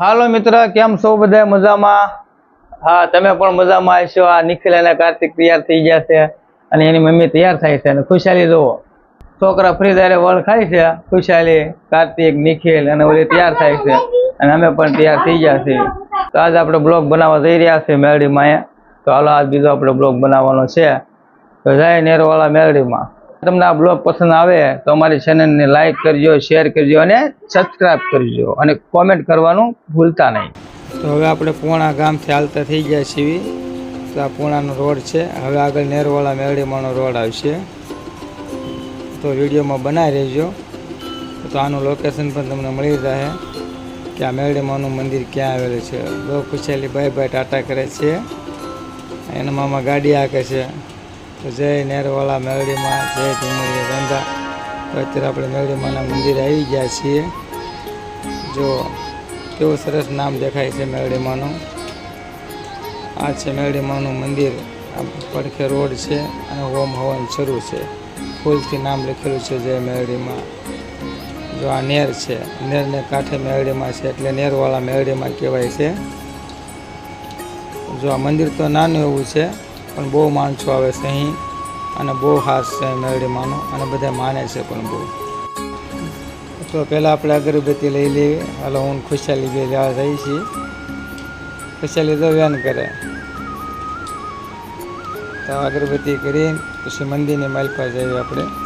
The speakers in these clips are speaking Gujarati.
હાલો મિત્ર, કેમ છો બધા? મજામાં? હા, તમે પણ મજામાં હશો? આ નિખિલ અને કાર્તિક તૈયાર થઈ ગયા છે અને એની મમ્મી તૈયાર થાય છે અને ખુશાલી જુઓ. છોકરા ફ્રી ત્યારે વળ ખાય છે, ખુશાલી, કાર્તિક, નિખિલ અને ઓલી તૈયાર થાય છે અને અમે પણ તૈયાર થઈ ગયા છીએ. તો આજે આપણે બ્લોગ બનાવવા જઈ રહ્યા છીએ મેળડીમાં તો હાલો, આજ બીજો આપણે બ્લોગ બનાવવાનો છે. તો જાય નેરવાળા મેરડીમાં તમને આ બ્લોગ પસંદ આવે તો અમારી ચેનલને લાઈક કરજો શેર કરજો અને સબસ્ક્રાઈબ કરજો અને કોમેન્ટ કરવાનું ભૂલતા નહીં. તો હવે આપણે પૂણા ગામથી હાલતા થઈ ગયા છીએ. તો આ પૂણાનો રોડ છે. હવે આગળ નેરવાળા મેળીમાંનો રોડ આવશે. તો વિડીયોમાં બનાવી રહેજો. તો આનું લોકેશન પણ તમને મળી રહે કે આ મેરડીમાંનું મંદિર ક્યાં આવેલું છે. બહુ ખુશાલી બાય બાય ટાટા કરે છે. એના મામા ગાડી હાકે છે. તો જય નેરવાળા મેરડીમાં જય ધુમરી ધંધા તો અત્યારે આપણે મેરડીમાના મંદિરે આવી ગયા છીએ. જો, કેવું સરસ નામ દેખાય છે મેરડીમાનું આ છે મેરડીમાનું મંદિર. આ પડખે રોડ છે અને હોમ હવન શરૂ છે. ફૂલથી નામ લખેલું છે જય મેરડીમાં જો આ નેર છે, નેરને કાંઠે મેરડીમાં છે એટલે નેરવાળા મેરડીમાં કહેવાય છે. જો આ મંદિર તો નાનું એવું છે પણ બહુ માણસો આવે છે અહીં અને બહુ ખાસ છે મેરડીમાંનું અને બધા માને છે પણ બહુ. તો પહેલાં આપણે અગરબત્તી લઈ લઈએ હાલો, હું ખુશાલી બે લેવા જઈએ છીએ ખુશાલી તો વ્યાન કરે. તો અગરબત્તી કરીને પછી મંદિરની માલપા જઈએ આપણે.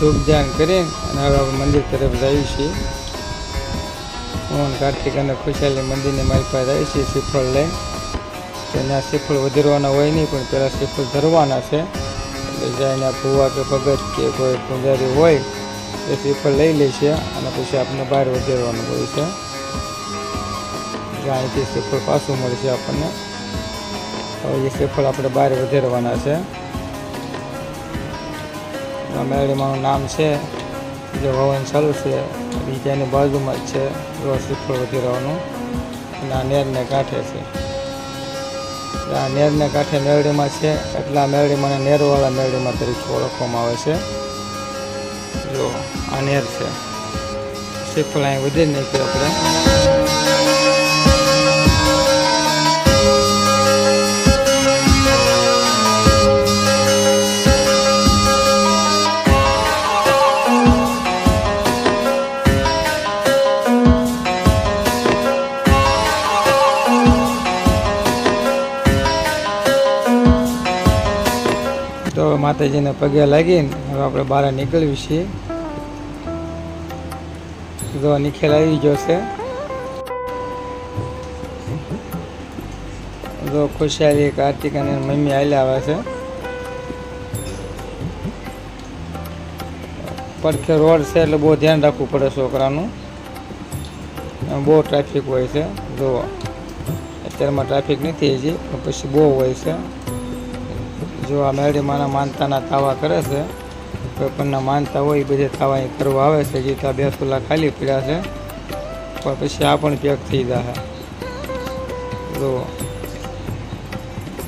ધૂપ ધ્યાન કરી અને હવે આપણે મંદિર તરફ જઈએ છીએ. હું કાર્તિક અને ખુશાલી મંદિરની મારી પાસે જઈએ છીએ શ્રીફળ લઈ. ત્યાં શ્રીફળ વધારવાના હોય નહીં, પણ પહેલાં શ્રીફળ ધરવાના છે. એટલે જાય ભૂવા કે ભગત કે કોઈ પૂજારી હોય, એ શ્રીફળ લઈ લે છે અને પછી આપણે બહાર વધારવાનું હોય છે. અહીંથી શ્રીફળ પાછું મળશે આપણને. હવે એ શ્રીફળ આપણે બહાર વધારવાના છે. મેળીમાંનું નામ છે, જે ભવન ચાલુ છે. બીજાની બાજુમાં જ છે, રોજ શ્રીફળ વધીરાવાનું અને આ નેરને કાંઠે છે. આ નેરને કાંઠે મેળડીમાં છે, એટલે મેળડીમાં નેરવાળા મેળડીમાં તરીકે ઓળખવામાં આવે છે. જો આ નેર છે. શ્રીફળ અહીં વધી નહીં આપણે. માતાજીને પગે લાગીને હવે આપણે બહાર નીકળવી છીએ. જો નિખેલ આવી ગયો છે. જો ખુશાલી કાર્તિક અને મમ્મી આવેલા આવે છે. પડખે રોડ છે એટલે બહુ ધ્યાન રાખવું પડે છોકરાનું. બહુ ટ્રાફિક હોય છે. જુઓ અત્યારમાં ટ્રાફિક નથી હજી પછી બહુ હોય છે. જો આ મેરડીમાંના માનતાના તાવા કરે છે કોઈ પણના માનતા હોય એ બધે તાવા અહીં કરવા આવે છે, જે ત્યાં બે સુલા ખાલી પડ્યા છે. પણ પછી આ પણ પેક થઈ જશે જો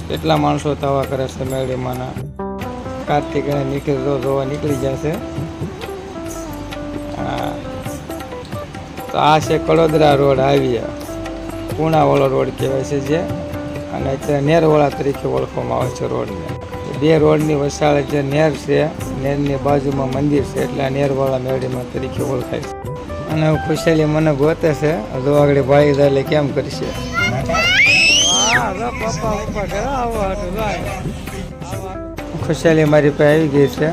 કેટલા માણસો તાવા કરે છે મેરડીમાંના કાર્તિક અને નીકળી જો જોવા નીકળી જશે છે. આ છે કડોદરા રોડ આવી. પૂણાવાળો રોડ કહેવાય છે જે. અને અત્યારે નેરવાળા તરીકે ઓળખવામાં આવે છે રોડને. બે રોડની વસાળે જે નેર છે. નેરની બાજુમાં મંદિર છે, એટલે આ નેરવાળા મેળીમાં તરીકે ઓળખાય છે. અને ખુશાલી મને ગોતે છે જો આગળ ભાઈ એટલે કેમ કરશે? ખુશાલી મારી પાસે આવી ગઈ છે.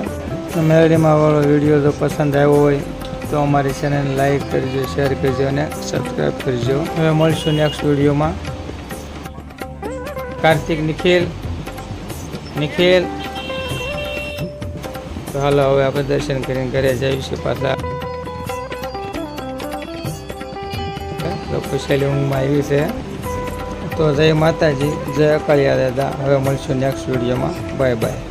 મેળીમાં વાળો વીડિયો જો પસંદ આવ્યો હોય, તો અમારી ચેનલ લાઈક કરજો, શેર કરજો અને સબસ્ક્રાઈબ કરજો. હવે મળશું નેક્સ્ટ વિડીયોમાં. કાર્તિક નિખિલ. નિખિલ. તો હાલો, હવે આપણે દર્શન કરીને ઘરે જઈશું પાછા. ખુશાલી ઊંઘમાં આવી છે. તો જય માતાજી, જય અકાલિયા દાદા. હવે મળશું નેક્સ્ટ વિડીયોમાં બાય બાય